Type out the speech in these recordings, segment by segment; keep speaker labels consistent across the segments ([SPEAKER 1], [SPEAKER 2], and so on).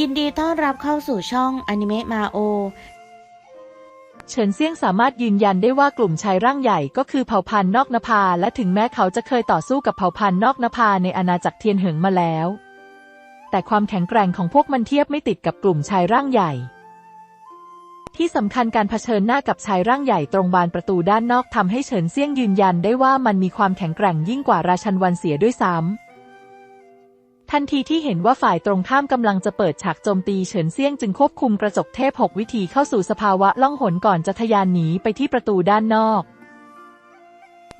[SPEAKER 1] ยินดีต้อนรับเข้าสู่ช่องอนิเมะมาโอ
[SPEAKER 2] เฉินเซียงสามารถยืนยันได้ว่ากลุ่มชายร่างใหญ่ก็คือเผ่าพันธุ์นอกนภา และถึงแม้เขาจะเคยต่อสู้กับเผ่าพันธุ์นอกนภาในอาณาจักรเทียนเหิงมาแล้ว แต่ความแข็งแกร่งของพวกมันเทียบไม่ติดกับกลุ่มชายร่างใหญ่ ที่สำคัญการเผชิญหน้ากับชายร่างใหญ่ตรงบานประตูด้านนอกทำให้เฉินเซียงยืนยันได้ว่ามันมีความแข็งแกร่งยิ่งกว่าราชันวันเสียด้วยซ้ำ ทันทีที่เห็นว่าฝ่ายตรงข้ามกำลังจะเปิดฉากโจมตีเฉินเซี่ยงจึงควบคุมกระจกเทพหกวิธีเข้าสู่สภาวะล่องหนก่อนจะทะยานหนีไปที่ประตูด้านนอก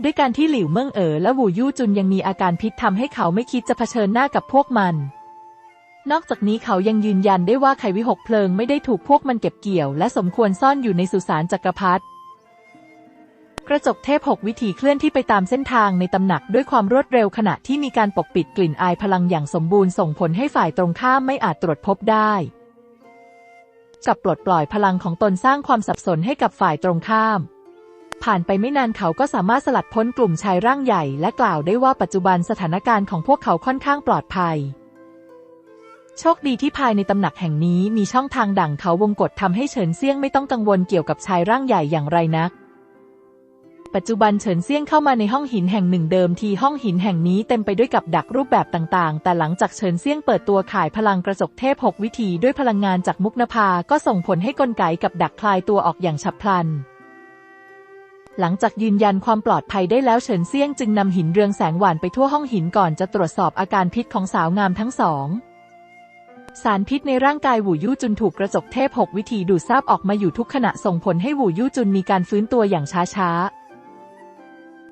[SPEAKER 2] ด้วยการที่หลิวเมิ่งเอ๋อและวูยู่จุนยังมีอาการพิษทำให้เขาไม่คิดจะเผชิญหน้ากับพวกมัน นอกจากนี้เขายังยืนยันได้ว่าไขวิหกเพลิงไม่ได้ถูกพวกมันเก็บเกี่ยว และสมควรซ่อนอยู่ในสุสานจักรพรรดิ กระจกเทพหกวิถีเคลื่อนที่ไปตามเส้นทางในตำหนักด้วยความรวดเร็วขณะที่มีการปกปิดกลิ่นอายพลังอย่างสมบูรณ์ส่งผลให้ฝ่ายตรงข้ามไม่อาจตรวจพบได้ กับปลดปล่อยพลังของตนสร้างความสับสนให้กับฝ่ายตรงข้าม ผ่านไปไม่นานเขาก็สามารถสลัดพ้นกลุ่มชายร่างใหญ่ และกล่าวได้ว่าปัจจุบันสถานการณ์ของพวกเขาค่อนข้างปลอดภัย โชคดีที่ภายในตำหนักแห่งนี้มีช่องทางดั่งเขาวงกฏทำให้เฉินเซี่ยงไม่ต้องกังวลเกี่ยวกับชายร่างใหญ่อย่างไรนัก ปัจจุบันเฉินเซี่ยงเข้ามาในห้องหินแห่งหนึ่งเดิมทีห้องหินแห่งนี้เต็มไปด้วยกับดักรูปแบบต่างๆ แต่หลังจากเฉินเซี่ยงเปิดตัวขายพลังกระจกเทพหกวิธีด้วยพลังงานจากมุกนภา ก็ส่งผลให้กลไกกับดักคลายตัวออกอย่างฉับพลันหลังจากยืนยันความปลอดภัยได้แล้วเฉินเซี่ยงจึงนำหินเรืองแสงหวานไปทั่วห้องหินก่อนจะตรวจสอบอาการพิษของสาวงามทั้งสอง สารพิษในร่างกายหวูยู่จุนถูกกระจกเทพหกวิธีดูดซับออกมาอยู่ทุกขณะส่งผลให้หวูยู่จุนมีการฟื้นตัวอย่างช้าๆ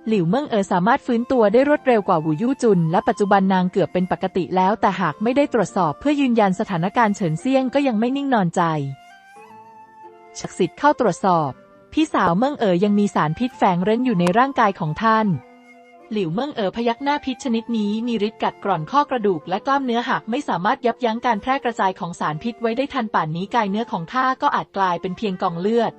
[SPEAKER 2] หลิวเมิ่งเอ๋อสามารถฟื้นตัวได้รวดเร็วกว่าวูยู่จุน และปัจจุบันนางเกือบเป็นปกติแล้ว แต่หากไม่ได้ตรวจสอบเพื่อยืนยันสถานการณ์เฉินเซียงก็ยังไม่นิ่งนอนใจศักดิ์สิทธิ์เข้าตรวจสอบ พี่สาวเมิ่งเอ๋อยังมีสารพิษแฝงเร้นอยู่ในร่างกายของท่าน หลิวเมิ่งเอ๋อพยักหน้าพิษชนิดนี้มีฤทธิ์กัดกร่อนข้อกระดูกและกล้ามเนื้อหากไม่สามารถยับยั้งการแพร่กระจายของสารพิษไว้ได้ทันป่านนี้กายเนื้อของข้าก็อาจกลายเป็นเพียงกองเลือด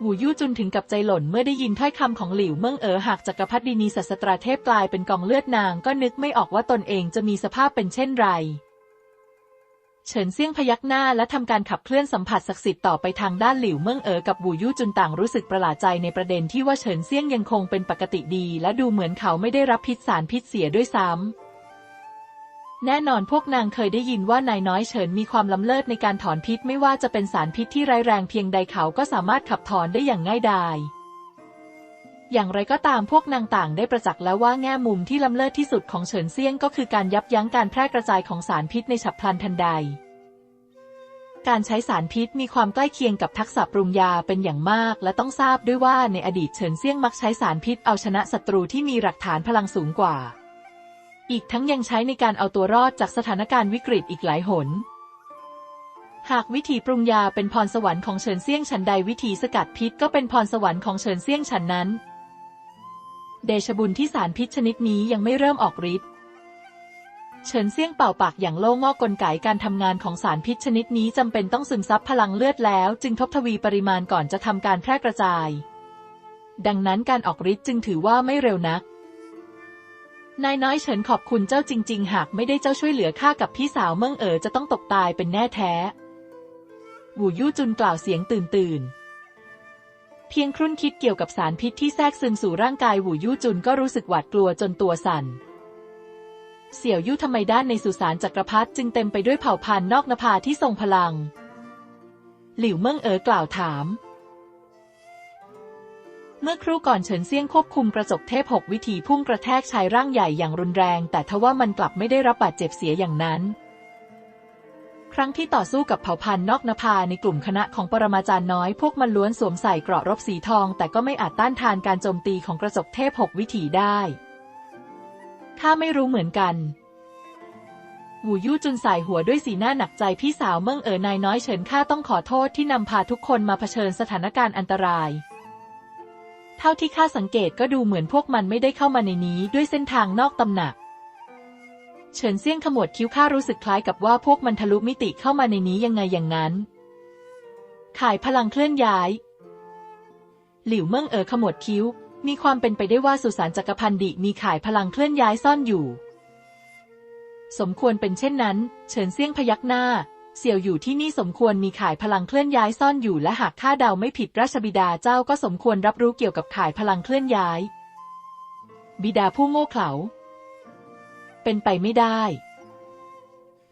[SPEAKER 2] หูยู่จุนถึงกับใจหล่นเมื่อได้ยินถ้อยคำของหลิวเมิ่งเอ๋อหากจักรพรรดินีศาสตราเทพกลายเป็นกองเลือดนางก็นึกไม่ออกว่าตนเองจะมีสภาพเป็นเช่นไร เฉินเซี่ยงพยักหน้าและทำการขับเคลื่อนสัมผัสศักดิ์สิทธิ์ต่อไปทางด้านหลิวเมิ่งเอ๋อกับบูยู่จุนต่างรู้สึกประหลาดใจในประเด็นที่ว่าเฉินเซี่ยงยังคงเป็นปกติดี และดูเหมือนเขาไม่ได้รับพิษสารพิษเสียด้วยซ้ำ แน่นอนพวกนางเคยได้ยินว่านายน้อยเฉินมีความล้ำเลิศในการถอนพิษไม่ว่าจะเป็นสารพิษที่ร้ายแรงเพียงใดเขาก็สามารถขับถอนได้อย่างง่ายดาย อย่างไรก็ตามพวกนางต่างได้ประจักษ์แล้วว่าแง่มุมที่ล้ำเลิศที่สุดของเฉินเซียงก็คือการยับยั้งการแพร่กระจายของสารพิษในฉับพลันทันใด การใช้สารพิษมีความใกล้เคียงกับทักษะปรุงยาเป็นอย่างมาก และต้องทราบด้วยว่าในอดีตเฉินเซียงมักใช้สารพิษเอาชนะศัตรูที่มีหลักฐานพลังสูงกว่า อีกทั้งยังใช้ในการเอาตัวรอดจากสถานการณ์วิกฤตอีกหลายหน หากวิธีปรุงยาเป็นพรสวรรค์ของเฉินเซี่ยงฉันใดวิธีสกัดพิษก็เป็นพรสวรรค์ของเฉินเซี่ยงฉันนั้น เดชบุญที่สารพิษชนิดนี้ยังไม่เริ่มออกฤทธิ์เฉินเซี่ยงเป่าปากอย่างโล่งอกกลไกการทำงานของสารพิษชนิดนี้จำเป็นต้องซึมซับพลังเลือดแล้ว จึงทบทวีปริมาณก่อนจะทำการแพร่กระจาย ดังนั้นการออกฤทธิ์จึงถือว่าไม่เร็วนัก นายน้อยเฉินขอบคุณเจ้าจริง ๆ หากไม่ได้เจ้าช่วยเหลือข้ากับพี่สาวเมิ่งเอ๋อจะต้องตกตายเป็นแน่แท้หูยู่จุนกล่าวเสียงตื่นตื่น เพียงครุ่นคิดเกี่ยวกับสารพิษที่แทรกซึมสู่ร่างกายหูยู่จุนก็รู้สึกหวาดกลัวจนตัวสั่น เสี่ยวยู่ทำไมด้านในสุสานจักรพรรดิจึงเต็มไปด้วยเผ่าพันธุ์นอกนภาที่ทรงพลัง หลิวเมิ่งเอ๋อกล่าวถาม เมื่อครู่ก่อนเฉินเซี่ยงควบคุมกระจกเทพหกวิธีพุ่งกระแทกชายร่างใหญ่อย่างรุนแรง แต่ทว่ามันกลับไม่ได้รับบาดเจ็บเสียอย่างนั้น ครั้งที่ต่อสู้กับเผ่าพันธุ์นอกนภาในกลุ่มคณะของปรมาจารย์น้อย พวกมันล้วนสวมใส่เกราะรบสีทอง แต่ก็ไม่อาจต้านทานการโจมตีของกระจกเทพหกวิถีได้ข้าไม่รู้เหมือนกันหูยู่จุนสายหัวด้วยสีหน้าหนักใจพี่สาวเมิ่งเอ๋อนายน้อยเฉินข้าต้องขอโทษที่นำพาทุกคนมาเผชิญสถานการณ์อันตราย ท่าที่ข้าสังเกตก็ดูเหมือนพวกมันไม่ได้เข้ามาในนี้ด้วยเส้นทางนอกตำหนัก เฉินเซี่ยงขมวดคิ้วข้ารู้สึกคล้ายกับว่าพวกมันทะลุมิติเข้ามาในนี้ยังไงอย่างนั้น ขายพลังเคลื่อนย้าย หลิวเมิ่งเอ๋อขมวดคิ้ว มีความเป็นไปได้ว่าสุสานจักรพันดิมีข่ายพลังเคลื่อนย้ายซ่อนอยู่ สมควรเป็นเช่นนั้น เฉินเซี่ยงพยักหน้า เสี่ยวอยู่ที่นี่สมควรมีข่ายพลังเคลื่อนย้ายซ่อนอยู่และหากข้าเดาไม่ผิดราชบิดาเจ้าก็สมควรรับรู้เกี่ยวกับข่ายพลังเคลื่อนย้าย บิดาผู้โง่เขลา เป็นไปไม่ได้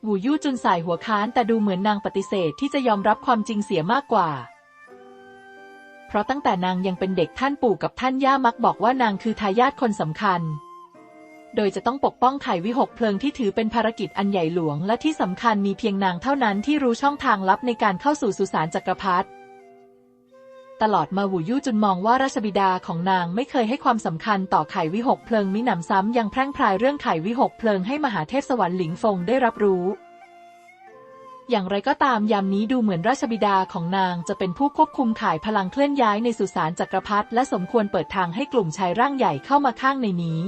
[SPEAKER 2] หูยู่จุนสายหัวค้านแต่ดูเหมือนนางปฏิเสธที่จะยอมรับความจริงเสียมากกว่า เพราะตั้งแต่นางยังเป็นเด็กท่านปู่กับท่านย่ามักบอกว่านางคือทายาทคนสำคัญ โดยจะต้องปกป้องไขวิหกเพลิงที่ถือเป็นภารกิจอันใหญ่หลวง และที่สำคัญมีเพียงนางเท่านั้นที่รู้ช่องทางลับในการเข้าสู่สุสานจักรพรรดิตลอดมาหูยู่จุนมองว่าราชบิดาของนางไม่เคยให้ความสำคัญต่อไขวิหกเพลิงมิหนำซ้ำยังแพร่งพรายเรื่องไขวิหกเพลิงให้มหาเทพสวรรค์หลิงฟงได้รับรู้อย่างไรก็ตามยามนี้ดูเหมือนราชบิดาของนางจะเป็นผู้ควบคุมข่ายพลังเคลื่อนย้ายในสุสานจักรพรรดิและสมควรเปิดทางให้กลุ่มชายร่างใหญ่เข้ามาข้างในนี้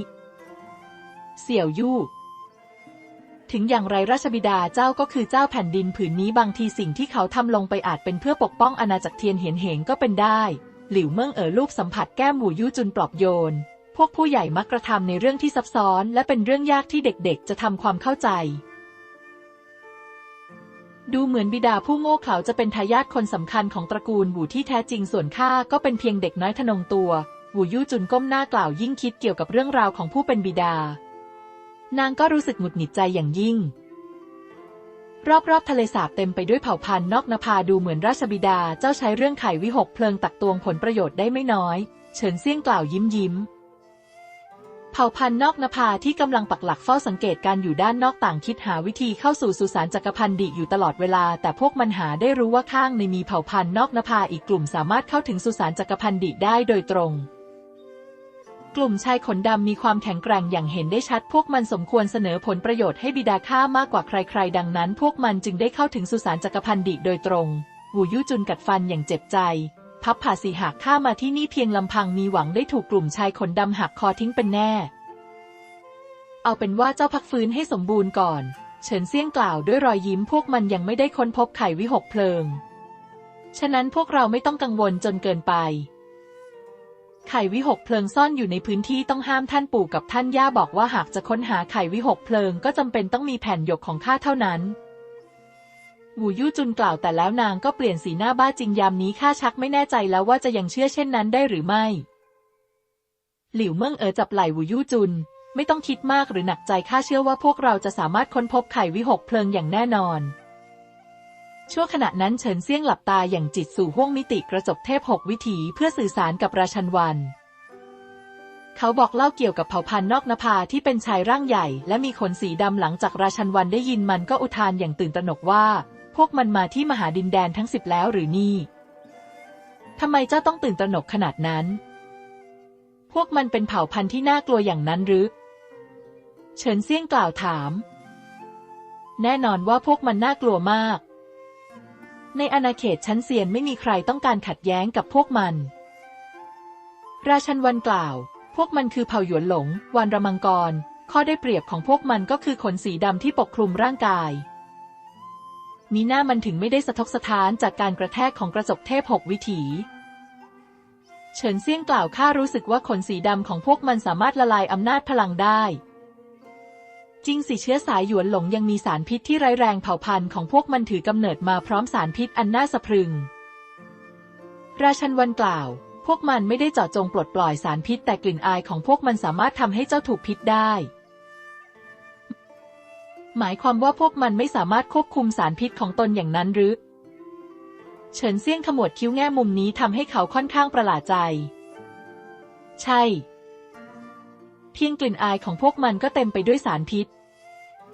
[SPEAKER 2] เสี่ยวยู่ ถึงอย่างไรราชบิดาเจ้าก็คือเจ้าแผ่นดินผืนนี้บางทีสิ่งที่เขาทำลงไปอาจเป็นเพื่อปกป้องอาณาจักรเทียนเหียนเหงก็เป็นได้ หลิวเมิ่งเอ๋อรูปสัมผัสแก้มหูยู่จุนปลอบโยน พวกผู้ใหญ่มักกระทำในเรื่องที่ซับซ้อน และเป็นเรื่องยากที่เด็กๆ จะทำความเข้าใจดูเหมือนบิดาผู้โง่เขลาจะเป็นทายาทคนสำคัญของตระกูลหูที่แท้จริงส่วนข้าก็เป็นเพียงเด็กน้อยทะนงตัวหูยู่จุนก้มหน้ากล่าวยิ่งคิดเกี่ยวกับเรื่องราวของผู้เป็นบิดา นางก็รู้สึกหงุดหงิดใจอย่างยิ่ง รอบๆทะเลสาบเต็มไปด้วยเผ่าพันธุ์นอกนภาดูเหมือนราชบิดาเจ้าใช้เรื่องไขวิหกเพลิงตักตวงผลประโยชน์ได้ไม่น้อย เฉินเซี่ยงกล่าวยิ้มยิ้มเผ่าพันธุ์นอกนภาที่กำลังปักหลักเฝ้าสังเกตการอยู่ด้านนอกต่างคิดหาวิธีเข้าสู่สุสานจักรพันดิอยู่ตลอดเวลา แต่พวกมันหาได้รู้ว่าข้างในมีเผ่าพันธุ์นอกนภาอีกกลุ่มสามารถเข้าถึงสุสานจักรพันดิได้โดยตรง กลุ่มชายขนดำมีความแข็งแกร่งอย่างเห็นได้ชัด พวกมันสมควรเสนอผลประโยชน์ให้บิดาข้ามากกว่าใครๆ ดังนั้น พวกมันจึงได้เข้าถึงสุสานจักรพันดิโดยตรงวูยุจุนกัดฟันอย่างเจ็บใจ พับผ่าสีหากข้ามาที่นี่เพียงลำพังมีหวังได้ถูกกลุ่มชายขนดำหักคอทิ้งเป็นแน่ เอาเป็นว่าเจ้าพักฟื้นให้สมบูรณ์ก่อน เฉินเซี่ยงกล่าวด้วยรอยยิ้มพวกมันยังไม่ได้ค้นพบไขวิหกเพลิง ฉะนั้นพวกเราไม่ต้องกังวลจนเกินไป ไข่วิหกเพลิงซ่อนอยู่ในพื้นที่ต้องห้ามท่านปู่กับท่านย่าบอกว่าหากจะค้นหาไข่วิหกเพลิงก็จำเป็นต้องมีแผ่นหยกของข้าเท่านั้นหูยู่จุนกล่าวแต่แล้วนางก็เปลี่ยนสีหน้าบ้าจริงยามนี้ข้าชักไม่แน่ใจแล้วว่าจะยังเชื่อเช่นนั้นได้หรือไม่ หลิวเมิ่งเอ๋อจับไหล่หูยู่จุน ไม่ต้องคิดมากหรือหนักใจข้าเชื่อว่าพวกเราจะสามารถค้นพบไข่วิหกเพลิงอย่างแน่นอน ชั่วขณะนั้นเฉินเซี่ยงหลับตาอย่างจิตสู่ห้วงมิติกระจกเทพหกวิถีเพื่อสื่อสารกับราชันวัน เขาบอกเล่าเกี่ยวกับเผ่าพันธุ์นอกนภาที่เป็นชายร่างใหญ่ และมีขนสีดำหลังจากราชันวันได้ยินมันก็อุทานอย่างตื่นตระหนกว่า พวกมันมาที่มหาดินแดนทั้งสิบแล้วหรือนี่ทำไมเจ้าต้องตื่นตระหนกขนาดนั้น พวกมันเป็นเผ่าพันธุ์ที่น่ากลัวอย่างนั้นหรือ เฉินเซี่ยงกล่าวถาม แน่นอนว่าพวกมันน่ากลัวมาก ในอาณาเขตชั้นเซียนไม่มีใครต้องการขัดแย้งกับพวกมัน ราชันวันกล่าว พวกมันคือเผ่าหยวนหลง วันระมังกร ข้อได้เปรียบของพวกมันก็คือขนสีดำที่ปกคลุมร่างกาย มีหน้ามันถึงไม่ได้สะทกสะท้านจากการกระแทกของกระจกเทพหกวิถี เฉินเซี่ยงกล่าวข้ารู้สึกว่าขนสีดำของพวกมันสามารถละลายอำนาจพลังได้ จริงสิเชื้อสายหยวนหลงยังมีสารพิษที่ร้ายแรงเผ่าพันธุ์ของพวกมันถือกำเนิดมาพร้อมสารพิษอันน่าสะพรึง ราชันวันกล่าว พวกมันไม่ได้เจาะจงปลดปล่อยสารพิษแต่กลิ่นอายของพวกมันสามารถทำให้เจ้าถูกพิษได้ หมายความว่าพวกมันไม่สามารถควบคุมสารพิษของตนอย่างนั้นหรือ เฉินเซี่ยงขมวดคิ้วแง่มุมนี้ทำให้เขาค่อนข้างประหลาดใจ ใช่ เพียงกลิ่นอายของพวกมันก็เต็มไปด้วยสารพิษ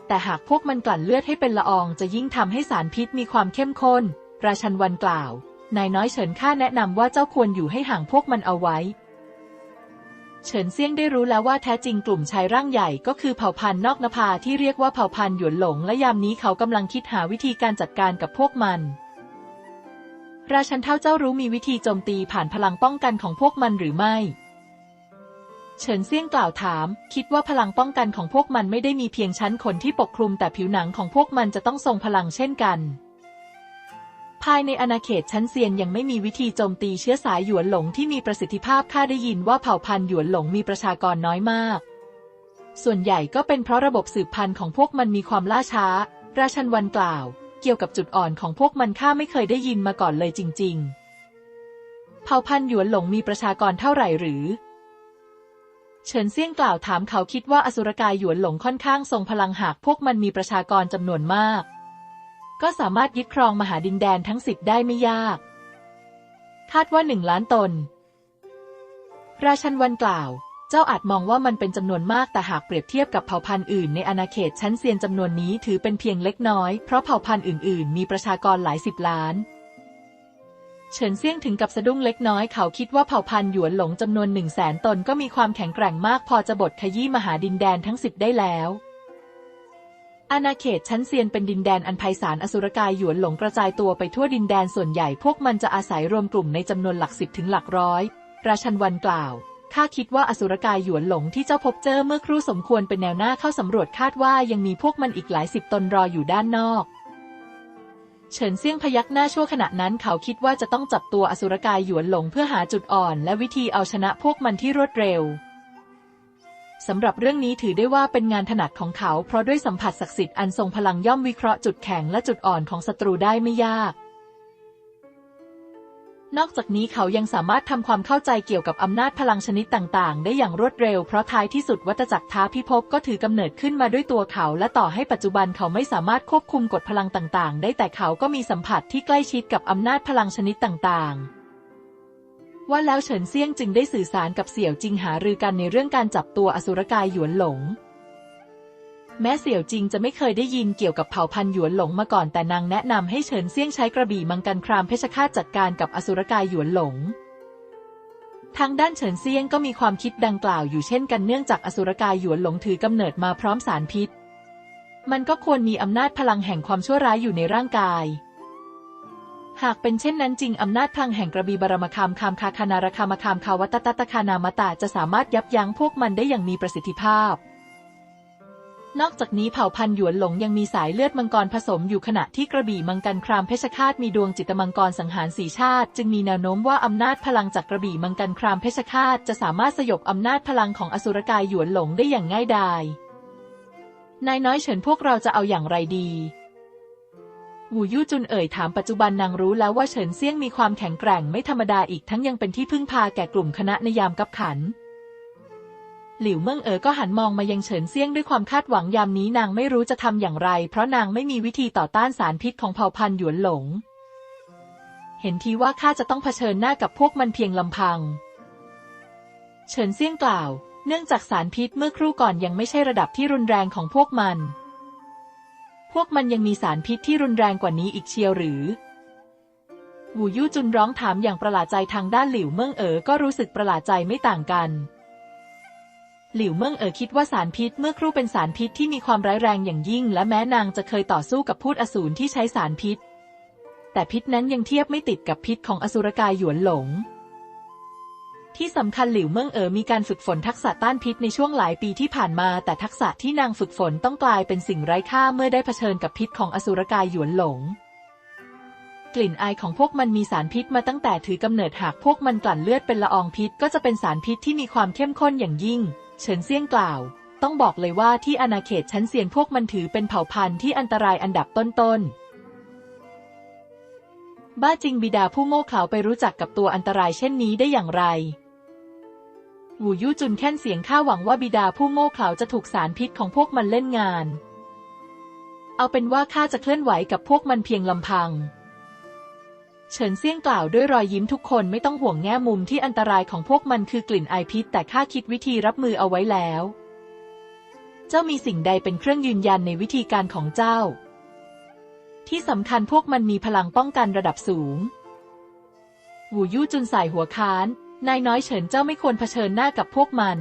[SPEAKER 2] แต่หากพวกมันกลั่นเลือดให้เป็นละอองจะยิ่งทำให้สารพิษมีความเข้มข้น ราชันวันกล่าว นายน้อยเฉินข้าแนะนำว่าเจ้าควรอยู่ให้ห่างพวกมันเอาไว้ เฉินเซี่ยงได้รู้แล้วว่าแท้จริงกลุ่มชายร่างใหญ่ก็คือเผ่าพันธุ์นอกนภาที่เรียกว่าเผ่าพันธุ์หยวนหลงและยามนี้เขากำลังคิดหาวิธีการจัดการกับพวกมัน ราชันเท่าเจ้ารู้มีวิธีโจมตีผ่านพลังป้องกันของพวกมันหรือไม่ เฉินเซี่ยงกล่าวถาม คิดว่าพลังป้องกันของพวกมันไม่ได้มีเพียงชั้นขนที่ปกคลุมแต่ผิวหนังของพวกมันจะต้องทรงพลังเช่นกัน ภายในอาณาเขตชั้นเซียนยังไม่มีวิธีโจมตีเชื้อสายหยวนหลงที่มีประสิทธิภาพข้าได้ยินว่าเผ่าพันธุ์หยวนหลงมีประชากรน้อยมาก ส่วนใหญ่ก็เป็นเพราะระบบสืบพันธุ์ของพวกมันมีความล่าช้า ราชันวันกล่าว เกี่ยวกับจุดอ่อนของพวกมันข้าไม่เคยได้ยินมาก่อนเลยจริง ๆ เผ่าพันธุ์หยวนหลงมีประชากรเท่าไหร่หรือ เฉินเซี่ยงกล่าวถามเขาคิดว่าอสุรกายหยวนหลงค่อนข้างทรงพลังหากพวกมันมีประชากรจำนวนมาก ก็สามารถยึดครองมหาดินแดนทั้งสิบได้ไม่ยาก คาดว่าหนึ่งล้านตน ราชันวันกล่าว เจ้าอาจมองว่ามันเป็นจำนวนมากแต่หากเปรียบเทียบกับเผ่าพันธุ์อื่นในอาณาเขตชั้นเซียนจำนวนนี้ถือเป็นเพียงเล็กน้อยเพราะเผ่าพันธุ์อื่น ๆ มีประชากรหลายสิบล้าน เฉินเซี่ยงถึงกับสะดุ้งเล็กน้อยเขาคิดว่าเผ่าพันธุ์หยวนหลงจำนวนหนึ่งแสนตนก็มีความแข็งแกร่งมากพอจะบดขยี้มหาดินแดนทั้งสิบได้แล้วอาณาเขตชั้นเซียนเป็นดินแดนอันไพศาลอสุรกายหยวนหลงกระจายตัวไปทั่วดินแดนส่วนใหญ่พวกมันจะอาศัยรวมกลุ่มในจำนวนหลักสิบถึงหลักร้อย ราชันวันกล่าว ข้าคิดว่าอสุรกายหยวนหลงที่เจ้าพบเจอเมื่อครู่สมควรเป็นแนวหน้าเข้าสำรวจคาดว่ายังมีพวกมันอีกหลายสิบตนรออยู่ด้านนอก เฉินเซี่ยงพยักหน้าชั่วขณะนั้นเขาคิดว่าจะต้องจับตัวอสุรกายหยวนหลงเพื่อหาจุดอ่อน และวิธีเอาชนะพวกมันที่รวดเร็วสำหรับเรื่องนี้ถือได้ว่าเป็นงานถนัดของเขา เพราะด้วยสัมผัสศักดิ์สิทธิ์อันทรงพลังย่อมวิเคราะห์จุดแข็งและจุดอ่อนของศัตรูได้ไม่ยาก นอกจากนี้เขายังสามารถทำความเข้าใจเกี่ยวกับอำนาจพลังชนิดต่างๆ ได้อย่างรวดเร็วเพราะท้ายที่สุดวัตจักรท้าพิภพก็ถือกำเนิดขึ้นมาด้วยตัวเขา และต่อให้ปัจจุบันเขาไม่สามารถควบคุมกฎพลังต่างๆ ได้แต่เขาก็มีสัมผัสที่ใกล้ชิดกับอำนาจพลังชนิดต่างๆว่าแล้วเฉินเซียงจึงได้สื่อสารกับเสี่ยวจิงหารือกันในเรื่องการจับตัวอสุรกายหยวนหลง แม้เสี่ยวจริงจะไม่เคยได้ยินเกี่ยวกับเผ่าพันธุ์หยวนหลงมาก่อนแต่นางแนะนำให้เฉินเซี่ยงใช้กระบี่มังกรครามเพชฌฆาตจัดการกับอสุรกายหยวนหลง ทางด้านเฉินเซี่ยงก็มีความคิดดังกล่าวอยู่เช่นกันเนื่องจากอสุรกายหยวนหลงถือกำเนิดมาพร้อมสารพิษ มันก็ควรมีอำนาจพลังแห่งความชั่วร้ายอยู่ในร่างกาย หากเป็นเช่นนั้นจริงอำนาจพลังแห่งกระบี่บารมคามคามคาคานารคามคามคาวัตตตตคานามตาจะสามารถยับยั้งพวกมันได้อย่างมีประสิทธิภาพ นอกจากนี้เผ่าพันธุ์หยวนหลงยังมีสายเลือดมังกรผสมอยู่ขณะที่กระบี่มังกรครามเพชฌฆาตมีดวงจิตมังกรสังหารสีชาติ จึงมีแนวโน้มว่าอำนาจพลังจากกระบี่มังกรครามเพชฌฆาตจะสามารถสยบอำนาจพลังของอสุรกายหยวนหลงได้อย่างง่ายดายนายน้อยเฉินพวกเราจะเอาอย่างไรดีหูยู่จุนเอ่ยถามปัจจุบันนางรู้แล้วว่าเฉินเซี่ยงมีความแข็งแกร่งไม่ธรรมดาอีกทั้งยังเป็นที่พึ่งพาแก่กลุ่มคณะในยามกับขัน หลิวเมิงเอ๋อก็หันมองมายังเฉินเซี่ยงด้วยความคาดหวังยามนี้นางไม่รู้จะทำอย่างไร เพราะนางไม่มีวิธีต่อต้านสารพิษของเผ่าพันธุ์หยวนหลง เห็นทีว่าข้าจะต้องเผชิญหน้ากับพวกมันเพียงลำพัง เฉินเซี่ยงกล่าว เนื่องจากสารพิษเมื่อครู่ก่อนยังไม่ใช่ระดับที่รุนแรงของพวกมัน พวกมันยังมีสารพิษที่รุนแรงกว่านี้อีกเชียวหรือหูยู่จุนร้องถามอย่างประหลาดใจทางด้านหลิวเมิงเอ๋อก็รู้สึกประหลาดใจไม่ต่างกัน หลิวเมิงเอ๋อคิดว่าสารพิษเมื่อครู่เป็นสารพิษที่มีความร้ายแรงอย่างยิ่ง และแม้นางจะเคยต่อสู้กับพูดอสูรที่ใช้สารพิษ แต่พิษนั้นยังเทียบไม่ติดกับพิษของอสุรกายหยวนหลง ที่สำคัญหลิวเมิงเอ๋อมีการฝึกฝนทักษะต้านพิษในช่วงหลายปีที่ผ่านมา แต่ทักษะที่นางฝึกฝนต้องกลายเป็นสิ่งไร้ค่าเมื่อได้เผชิญกับพิษของอสุรกายหยวนหลงกลิ่นอายของพวกมันมีสารพิษมาตั้งแต่ถือกำเนิดหากพวกมันกลั่นเลือดเป็นละอองพิษก็จะเป็นสารพิษที่มีความเข้มข้นอย่างยิ่ง เฉินเซี่ยงกล่าว ต้องบอกเลยว่าที่อาณาเขตชั้นเซียนพวกมันถือเป็นเผ่าพันธุ์ที่อันตรายอันดับต้นๆ บ้าจริงบิดาผู้โง่เขลาไปรู้จักกับตัวอันตรายเช่นนี้ได้อย่างไรหูยู่จุนแค่นเสียงข้าหวังว่าบิดาผู้โง่เขลาจะถูกสารพิษของพวกมันเล่นงาน เอาเป็นว่าข้าจะเคลื่อนไหวกับพวกมันเพียงลำพัง เฉินเซี่ยงกล่าวด้วยรอยยิ้มทุกคนไม่ต้องห่วงแง่มุมที่อันตรายของพวกมันคือกลิ่นไอพิษแต่ข้าคิดวิธีรับมือเอาไว้แล้ว เจ้ามีสิ่งใดเป็นเครื่องยืนยันในวิธีการของเจ้า ที่สำคัญพวกมันมีพลังป้องกันระดับสูง หูยู่จุนใส่หัวค้าน นายน้อยเฉินเจ้าไม่ควรเผชิญหน้ากับพวกมัน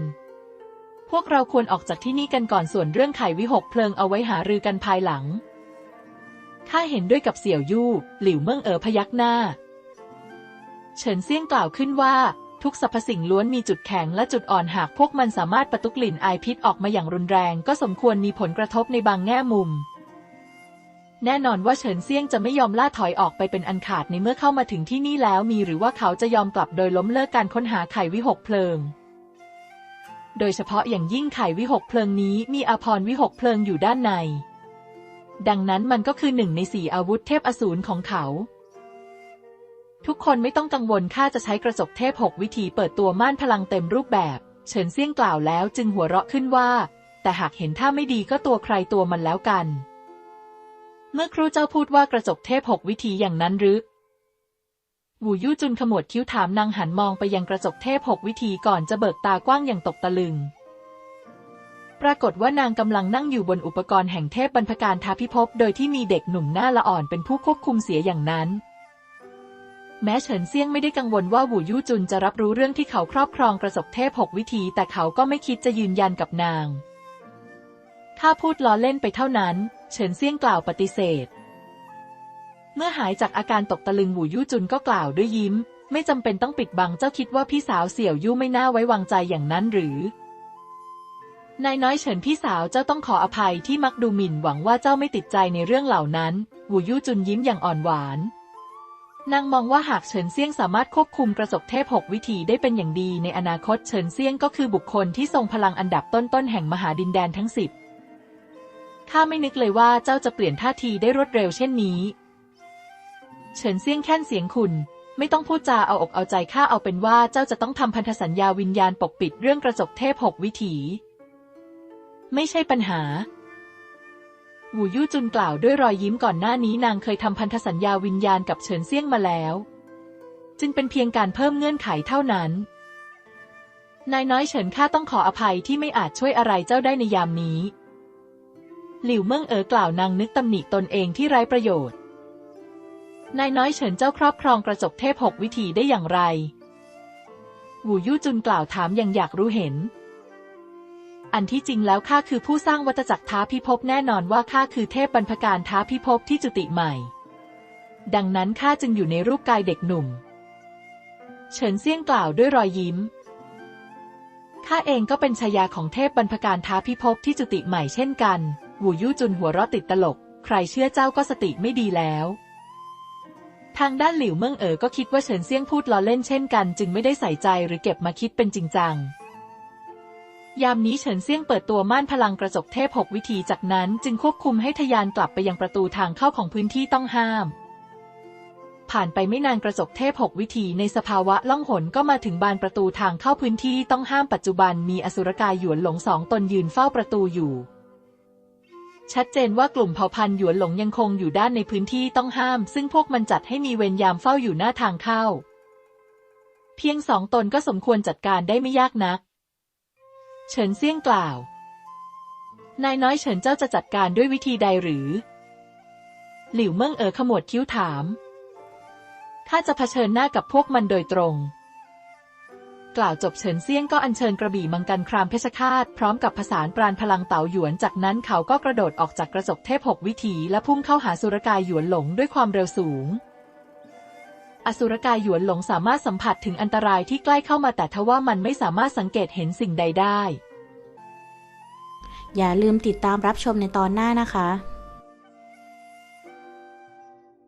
[SPEAKER 2] พวกเราควรออกจากที่นี่กันก่อนส่วนเรื่องไขวิหกเพลิงเอาไว้หารือกันภายหลัง ข้าเห็นด้วยกับเสี่ยวยู่ หลิวเมิ่งเอ๋อพยักหน้า เฉินเซี่ยงกล่าวขึ้นว่า ทุกสรรพสิ่งล้วนมีจุดแข็งและจุดอ่อนหากพวกมันสามารถประตุกลิ่นอายพิษออกมาอย่างรุนแรง ก็สมควรมีผลกระทบในบางแง่มุม แน่นอนว่าเฉินเซี่ยงจะไม่ยอมล่าถอยออกไปเป็นอันขาดในเมื่อเข้ามาถึงที่นี่แล้วมีหรือว่าเขาจะยอมกลับโดยล้มเลิกการค้นหาไขวิหกเพลิงโดยเฉพาะอย่างยิ่งไข่วิหกเพลิงนี้มีอาพรวิหกเพลิงอยู่ด้านใน ดังนั้นมันก็คือหนึ่งในสี่อาวุธเทพอสูรของเขา ทุกคนไม่ต้องกังวลข้าจะใช้กระจกเทพหกวิธีเปิดตัวม่านพลังเต็มรูปแบบ เฉินเซี่ยงกล่าวแล้วจึงหัวเราะขึ้นว่า แต่หากเห็นท่าไม่ดีก็ตัวใครตัวมันแล้วกัน เมื่อครูเจ้าพูดว่ากระจกเทพหกวิธีอย่างนั้นหรือหูยู่จุนขมวดคิ้วถามนางหันมองไปยังกระจกเทพหกวิธีก่อนจะเบิกตากว้างอย่างตกตะลึง ปรากฏว่านางกำลังนั่งอยู่บนอุปกรณ์แห่งเทพบรรพการทาพิภพโดยที่มีเด็กหนุ่มหน้าละอ่อนเป็นผู้ควบคุมเสียอย่างนั้น แม้เฉินเซียงไม่ได้กังวลว่าหูยู่จุนจะรับรู้เรื่องที่เขาครอบครองกระจกเทพหกวิธี แต่เขาก็ไม่คิดจะยืนยันกับนาง ถ้าพูดล้อเล่นไปเท่านั้น เฉินเซียงกล่าวปฏิเสธ เมื่อหายจากอาการตกตะลึงหูยู่จุนก็กล่าวด้วยยิ้ม ไม่จำเป็นต้องปิดบังเจ้าคิดว่าพี่สาวเสี่ยวยู่ไม่น่าไว้วางใจอย่างนั้นหรือ นายน้อยเฉินพี่สาวเจ้าต้องขออภัยที่มักดูหมิ่นหวังว่าเจ้าไม่ติดใจในเรื่องเหล่านั้นหูยู่จุนยิ้มอย่างอ่อนหวาน นางมองว่าหากเฉินเซี่ยงสามารถควบคุมกระจกเทพหกวิธีได้เป็นอย่างดีในอนาคตเฉินเซี่ยงก็คือบุคคลที่ทรงพลังอันดับต้นๆแห่งมหาดินแดนทั้งสิบข้าไม่นึกเลยว่าเจ้าจะเปลี่ยนท่าทีได้รวดเร็วเช่นนี้ เฉินเซี่ยงแค่นเสียงคุณไม่ต้องพูดจาเอาอกเอาใจข้าเอาเป็นว่าเจ้าจะต้องทำพันธสัญญาวิญญาณปกปิดเรื่องกระจกเทพหกวิถี ไม่ใช่ปัญหาหูยู่จุนกล่าวด้วยรอยยิ้มก่อนหน้านี้นางเคยทำพันธสัญญาวิญญาณกับเฉินเซี่ยงมาแล้ว จึงเป็นเพียงการเพิ่มเงื่อนไขเท่านั้น นายน้อยเฉินข้าต้องขออภัยที่ไม่อาจช่วยอะไรเจ้าได้ในยามนี้ หลิวเมิ่งเอ๋อกล่าวนางนึกตำหนิตนเองที่ไร้ประโยชน์ นายน้อยเฉินเจ้าครอบครองกระจกเทพหกวิธีได้อย่างไรหูยู่จุนกล่าวถามอย่างอยากรู้เห็น อันที่จริงแล้วข้าคือผู้สร้างวัตจักรท้าพิภพแน่นอนว่าข้าคือเทพบรรพการท้าพิภพที่จุติใหม่ ดังนั้นข้าจึงอยู่ในรูปกายเด็กหนุ่ม เฉินเซี่ยงกล่าวด้วยรอยยิ้ม ข้าเองก็เป็นชายาของเทพบรรพการท้าพิภพที่จุติใหม่เช่นกัน หูยู่จุนหัวเราะติดตลก ใครเชื่อเจ้าก็สติไม่ดีแล้ว ทางด้านหลิวเมิ่งเอ๋อก็คิดว่าเฉินเซี่ยงพูดล้อเล่นเช่นกัน จึงไม่ได้ใส่ใจหรือเก็บมาคิดเป็นจริงจัง ยามนี้เฉินเซี่ยงเปิดตัวม่านพลังกระจกเทพหกวิธีจากนั้นจึงควบคุมให้ทะยานกลับไปยังประตูทางเข้าของพื้นที่ต้องห้าม ผ่านไปไม่นานกระจกเทพหกวิธีในสภาวะล่องหนก็มาถึงบานประตูทางเข้าพื้นที่ต้องห้ามปัจจุบันมีอสุรกายหยวนหลงสองตนยืนเฝ้าประตูอยู่ ชัดเจนว่ากลุ่มเผ่าพันธุ์หยวนหลงยังคงอยู่ด้านในพื้นที่ต้องห้าม ซึ่งพวกมันจัดให้มีเวรยามเฝ้าอยู่หน้าทางเข้า เพียงสองตนก็สมควรจัดการได้ไม่ยากนัก เฉินเซี่ยงกล่าว นายน้อยเฉินเจ้าจะจัดการด้วยวิธีใดหรือ หลิวเมิ่งเอ๋อขมวดคิ้วถาม ข้าจะเผชิญหน้ากับพวกมันโดยตรง กล่าวจบเฉินเซี่ยงก็อัญเชิญกระบี่มังกรครามเพชรฆาตพร้อมกับผสานปราณพลังเต๋าหยวน จากนั้นเขาก็กระโดดออกจากกระจกเทพหกวิถีและพุ่งเข้าหาสุรกายหยวนหลงด้วยความเร็วสูง อสุรกายหยวนหลงสามารถสัมผัสถึงอันตรายที่ใกล้เข้ามาแต่ทว่ามันไม่สามารถสังเกตเห็นสิ่งใดได้
[SPEAKER 1] อย่าลืมติดตามรับชมในตอนหน้านะคะ